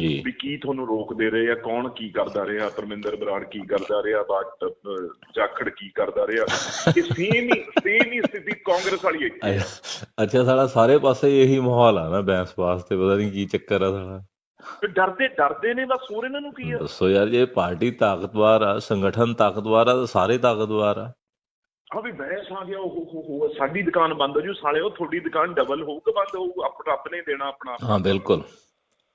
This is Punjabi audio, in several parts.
ਜੀ। ਵੀ ਕੀ ਤੁਹਾਨੂੰ ਰੋਕਦੇ ਰਹੇ ਆ? ਕੌਣ ਕੀ ਕਰਦਾ ਰਿਹਾ? ਪਰਮਿੰਦਰ ਬਰਾੜ ਕੀ ਕਰਦਾ ਰਿਹਾ? ਬਾਟ ਜਾਖੜ ਕੀ ਕਰਦਾ ਰਿਹਾ? ਇਹ ਸੇਮ ਹੀ ਸੇਮ ਹੀ ਸਥਿਤੀ ਕਾਂਗਰਸ ਵਾਲੀ ਹੈ। ਅੱਛਾ ਸਾਡਾ ਸਾਰੇ ਪਾਸੇ ਇਹੀ ਮਾਹੌਲ ਆ ਨਾ ਬੈਂਸ ਵਾਸਤੇ ਪਤਾ ਨਹੀਂ ਕੀ ਚੱਕਰ ਆ ਸਾਡਾ। ਤੇ ਡਰਦੇ ਡਰਦੇ ਨੇ ਬਸ ਹੋਰ ਇਹਨਾਂ ਨੂੰ ਕੀ ਆ? ਦੱਸੋ ਯਾਰ ਜੇ ਪਾਰਟੀ ਤਾਕਤਵਰ ਆ ਸੰਗਠਨ ਤਾਕਤਵਰ ਆ ਤਾਂ ਸਾਰੇ ਤਾਕਤਵਰ ਆ। ਆ ਵੀ ਬੈਂਸ ਆ ਗਿਆ ਉਹ ਹੋ ਹੋ ਸਾਡੀ ਦੁਕਾਨ ਬੰਦ ਹੋ ਜੂ ਸਾਲੇ ਉਹ ਤੁਹਾਡੀ ਦੁਕਾਨ ਡਬਲ ਹੋਊ ਕਿ ਬੰਦ ਹੋਊ ਆਪ ਰੱਬ ਨੇ ਦੇਣਾ ਆਪਣਾ। ਹਾਂ ਬਿਲਕੁਲ।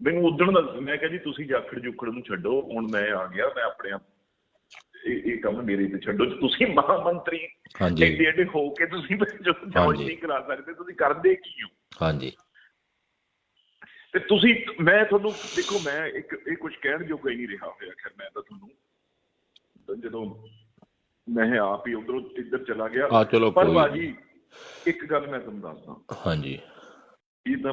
ਮੈਨੂੰ ਉਦਣ ਦਾ ਮੈਂ ਕਹਾ ਜੀ ਤੁਸੀਂ ਜਾਖੜ ਜੁਖੜ ਨੂੰ ਛੱਡੋ ਹੁਣ ਮੈਂ ਆ ਗਿਆ ਮੈਂ ਆਪਣੇ ਆਪ ਇਹ ਇਹ ਕੰਮ ਮੇਰੇ ਤੇ ਛੱਡੋ ਤੁਸੀਂ ਮਹਾਮੰਤਰੀ ਐਡੇ ਹੋ ਕੇ ਤੁਸੀਂ ਜੋ ਜੁਆਇਨ ਹਾਂਜੀ। ਨਹੀਂ ਕਰਾ ਸਕਦੇ ਤੁਸੀਂ ਕਰਦੇ ਕੀ ਹੋ? ਹਾਂਜੀ। ਤੇ ਤੁਸੀਂ ਮੈਂ ਤੁਹਾਨੂੰ ਦੇਖੋ ਮੈਂ ਇੱਕ ਇਹ ਕੁਝ ਕਹਿਣ ਜੋਗਾ ਹੀ ਨਹੀਂ ਰਿਹਾ ਹੋਇਆ ਖੈਰ ਮੈਂ ਤਾਂ ਤੁਹਾਨੂੰ ਜਦੋਂ ਮੈਂ ਆਪ ਹੀ ਉਧਰੋਂ ਇੱਧਰ ਚਲਾ ਗਿਆ ਪਰ ਕੋਈ ਬਾਜੀ ਇੱਕ ਗੱਲ ਮੈਂ ਤੁਹਾਨੂੰ ਦੱਸਦਾ। ਹਾਂਜੀ। ਇਹ ਤਾਂ